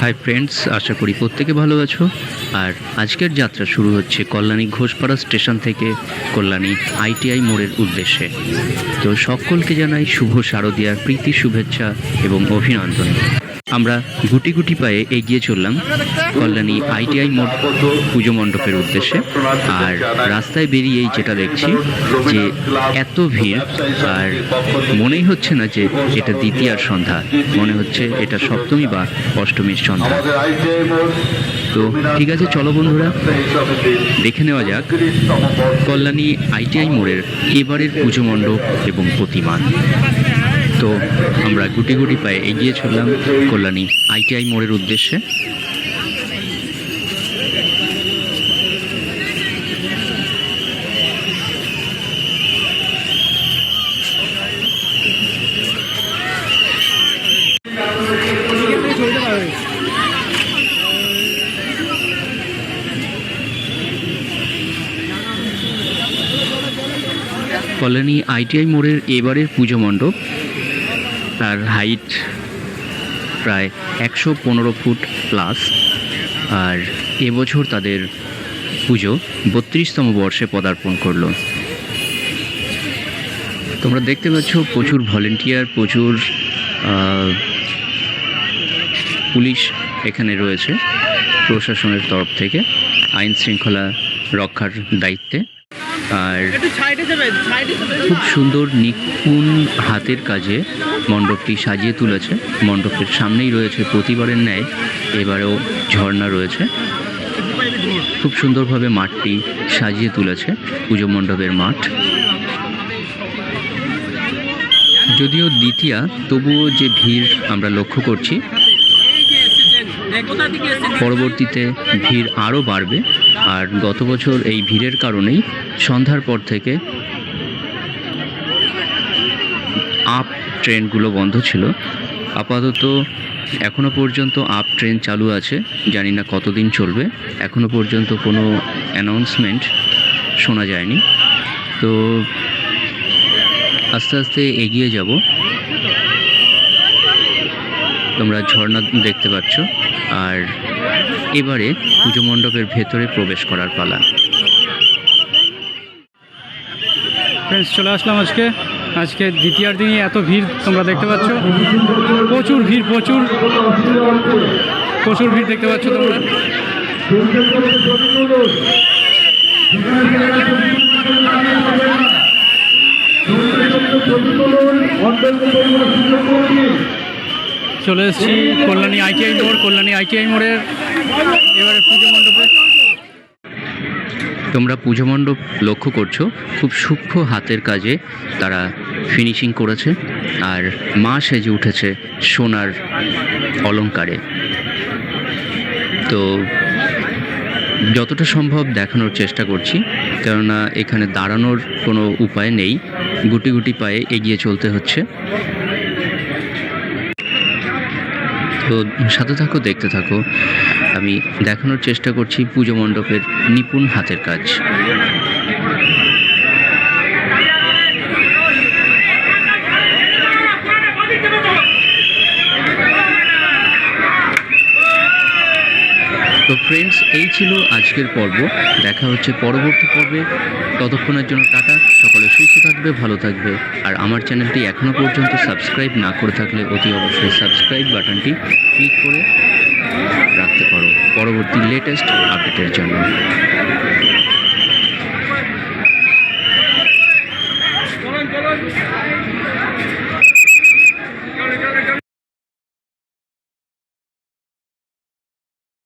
Hi friends আশা করি প্রত্যেকে ভালো আছো। আর আজকের যাত্রা শুরু হচ্ছে কল্যাণী ঘোষপাড়া স্টেশন থেকে কল্যাণী আইটিআই মোড়ের উদ্দেশ্যে। তো সকলকে জানাই শুভ শারদীয়ার প্রীতি, শুভেচ্ছা এবং অভিনন্দন। আমরা গুটি গুটি পায়ে এগিয়ে চললাম কল্যাণী আইটিআই মোড় পুজো মণ্ডপের উদ্দেশ্যে। আর রাস্তায় বেরিয়েই যেটা দেখছি যে এত ভিড়, আর মনেই হচ্ছে না যে এটা দ্বিতীয়ার সন্ধ্যা। মনে হচ্ছে এটা সপ্তমী বা অষ্টমীর সন্ধ্যা। তো ঠিক আছে, চলো বন্ধুরা, দেখে নেওয়া যাক কল্যাণী আইটিআই মোড়ের এবারের পুজো মণ্ডপ এবং প্রতিমা। তো আমরা গুটি গুটি পায়ে এগিয়ে চললাম কল্যাণী আইটিআই মোড়ের উদ্দেশ্যে। কল্যাণী আইটিআই মোড়ের এবারের পুজো মণ্ডপ তার হাইট প্রায় একশো পনেরো ফুট প্লাস আর এবছর তাদের পুজো বত্রিশতম বর্ষে পদার্পণ করল। তোমরা দেখতে পাচ্ছ প্রচুর ভলেন্টিয়ার প্রচুর পুলিশ এখানে রয়েছে প্রশাসনের তরফ থেকে। আইন শৃঙ্খলা রক্ষার দায়িত্বে। আর খুব সুন্দর নিপুণ হাতের কাজে মণ্ডপটি সাজিয়ে তুলেছে। মণ্ডপের সামনেই রয়েছে প্রতিবারের ন্যায় এবারেও ঝর্ণা রয়েছে। খুব সুন্দরভাবে মাঠটি সাজিয়ে তুলেছে পুজো মণ্ডপের মাঠ। যদিও দ্বিতীয়া তবুও যে ভিড় আমরা লক্ষ্য করছি পরবর্তীতে ভিড় আরও বাড়বে। আর গত বছর এই ভিড়ের কারণেই সন্ধ্যার পর থেকে আপ ট্রেনগুলো বন্ধ ছিল। আপাতত এখনও পর্যন্ত আপ ট্রেন চালু আছে, জানি না কতদিন চলবে। এখনও পর্যন্ত কোনো অ্যানাউন্সমেন্ট শোনা যায়নি। তো আস্তে আস্তে এগিয়ে যাব। তোমরা ঝর্ণা দেখতে পাচ্ছ। আর এবারে পুজো মণ্ডপের ভেতরে প্রবেশ করার পালা। ফ্রেন্ডস চলে আসলাম আজকে। আজকে দ্বিতীয়ার দিনই এত ভিড় তোমরা দেখতে পাচ্ছ। প্রচুর ভিড় প্রচুর। প্রচুর ভিড় দেখতে পাচ্ছ তোমরা। চলে এসেছি কল্যাণী আইটিআই মোড়, কল্যাণী আইটিআই মোড়ের এবারে পুজো মণ্ডপে। তোমরা পুজো মণ্ডপ লক্ষ্য করছ, খুব সূক্ষ্ম হাতের কাজে তারা ফিনিশিং করেছে, আর মা সেজে উঠেছে সোনার অলংকারে তো যতটা সম্ভব দেখানোর চেষ্টা করছি, কেননা এখানে দাঁড়ানোর কোনো উপায় নেই, গুটি গুটি পায়ে এগিয়ে চলতে হচ্ছে। তো সাথে থাকো দেখতে থাকো। আমি দেখানোর চেষ্টা করছি পুজো মণ্ডপের নিপুণ হাতের কাজ। তো ফ্রেন্ডস এই ছিল আজকের পর্ব। দেখা হচ্ছে পরবর্তী পর্বে। ততক্ষণের জন্য টাটা। সকলে সুস্থ থাকবে, ভালো থাকবে। আর আমার চ্যানেলটি এখনও পর্যন্ত সাবস্ক্রাইব না করে থাকলে অতি অবশ্যই সাবস্ক্রাইব বাটনটি ক্লিক করে রাখতে পারো। পরবর্তী লেটেস্ট আপডেটের জন্য।